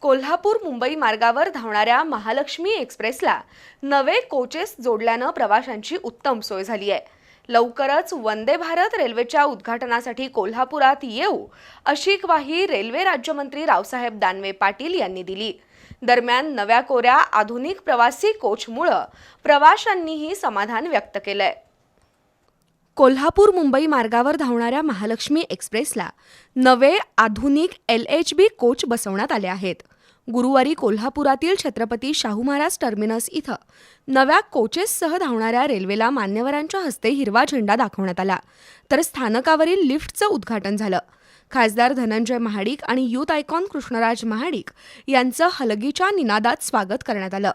कोल्हापूर मुंबई मार्गावर धावणाऱ्या महालक्ष्मी एक्सप्रेसला नवे कोचेस जोडल्यानं प्रवाशांची उत्तम सोय झाली आहे. लवकरच वंदे भारत रेल्वेच्या उद्घाटनासाठी कोल्हापुरात येऊ अशी ग्वाही रेल्वे राज्यमंत्री रावसाहेब दानवे पाटील यांनी दिली. दरम्यान नव्या कोऱ्या आधुनिक प्रवासी कोचमुळं प्रवाशांनीही समाधान व्यक्त केलंय. कोल्हापूर मुंबई मार्गावर धावणाऱ्या महालक्ष्मी एक्सप्रेसला नवे आधुनिक एल एच बी कोच बसवण्यात आले आहेत. गुरुवारी कोल्हापुरातील छत्रपती शाहू महाराज टर्मिनस इथं नव्या कोचेससह धावणाऱ्या रेल्वेला मान्यवरांच्या हस्ते हिरवा झेंडा दाखवण्यात आला. तर स्थानकावरील लिफ्टचं उद्घाटन झालं. खासदार धनंजय महाडिक आणि युथ आयकॉन कृष्णराज महाडिक यांचं हलगीच्या निनादात स्वागत करण्यात आलं.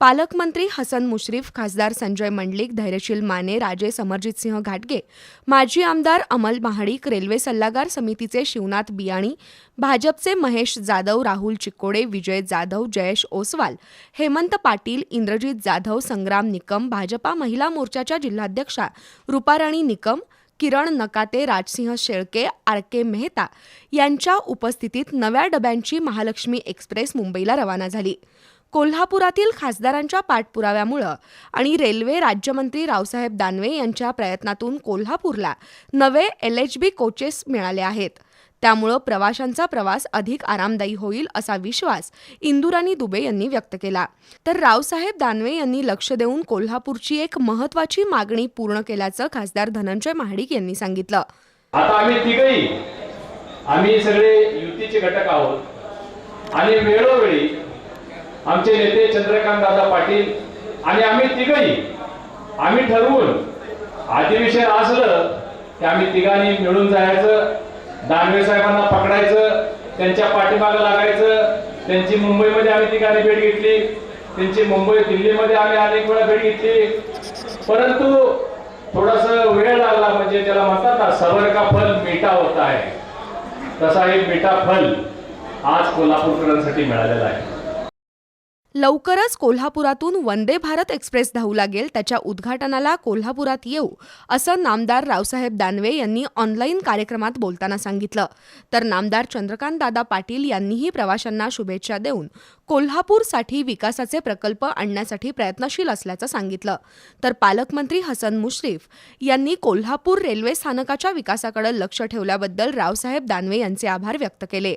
पालकमंत्री हसन मुश्रीफ खासदार संजय मंडलिक धैर्यशील माने राजे समरजितसिंह घाटगे माजी आमदार अमल महाडिक रेल्वे सल्लागार समितीचे शिवनाथ बियाणी भाजपचे महेश जाधव राहुल चिक्कोडे विजय जाधव जयेश ओसवाल हेमंत पाटील इंद्रजित जाधव संग्राम निकम भाजपा महिला मोर्चाच्या जिल्हाध्यक्षा रुपाराणी निकम किरण नकाते राजसिंह शेळके आर के मेहता यांच्या उपस्थितीत नव्या डब्यांची महालक्ष्मी एक्सप्रेस मुंबईला रवाना झाली. कोल्हापुरातील खासदारांच्या पाठपुराव्यामुळं आणि रेल्वे राज्यमंत्री रावसाहेब दानवे यांच्या प्रयत्नातून कोल्हापूरला नवे एल एच बी कोचेस मिळाले आहेत. त्यामुळं प्रवाशांचा प्रवास अधिक आरामदायी होईल असा विश्वास इंदुराणी दुबे यांनी व्यक्त केला. तर रावसाहेब दानवे यांनी लक्ष देऊन कोल्हापूरची एक महत्वाची मागणी पूर्ण केल्याचं खासदार धनंजय महाडिक यांनी सांगितलं. आता आम्ही तिघही आम्ही सगळे युतीचे घटक आहोत. आणि वेळोवेळी आमचे नेते चंद्रकांत दादा पाटील आणि आम्ही तिघही आम्ही ठरवून अधिवेशन असलं की आम्ही तिघांनी मिळून जायचं. दानवे साहेबांना पकडायचं त्यांच्या पाठीमागं लागायचं त्यांची मुंबईमध्ये आम्ही ठिकाणी भेट घेतली त्यांची मुंबई दिल्लीमध्ये आम्ही अनेक वेळा भेट घेतली. परंतु थोडस वेळ लागला म्हणजे त्याला म्हणतात ना सबर का फल मिठा होता आहे. तसा एक मिठा फल आज कोल्हापूरकरांसाठी मिळालेला आहे. लवकरच कोल्हापुरातून वंदे भारत एक्सप्रेस धावू लागेल. त्याच्या उद्घाटनाला कोल्हापुरात येऊ असं नामदार रावसाहेब दानवे यांनी ऑनलाईन कार्यक्रमात बोलताना सांगितलं. तर नामदार चंद्रकांत दादा पाटील यांनीही प्रवाशांना शुभेच्छा देऊन कोल्हापूरसाठी विकासाचे प्रकल्प आणण्यासाठी प्रयत्नशील असल्याचं सांगितलं. तर पालकमंत्री हसन मुश्रीफ यांनी कोल्हापूर रेल्वे स्थानकाच्या विकासाकडे लक्ष ठेवल्याबद्दल रावसाहेब दानवे यांचे आभार व्यक्त केले.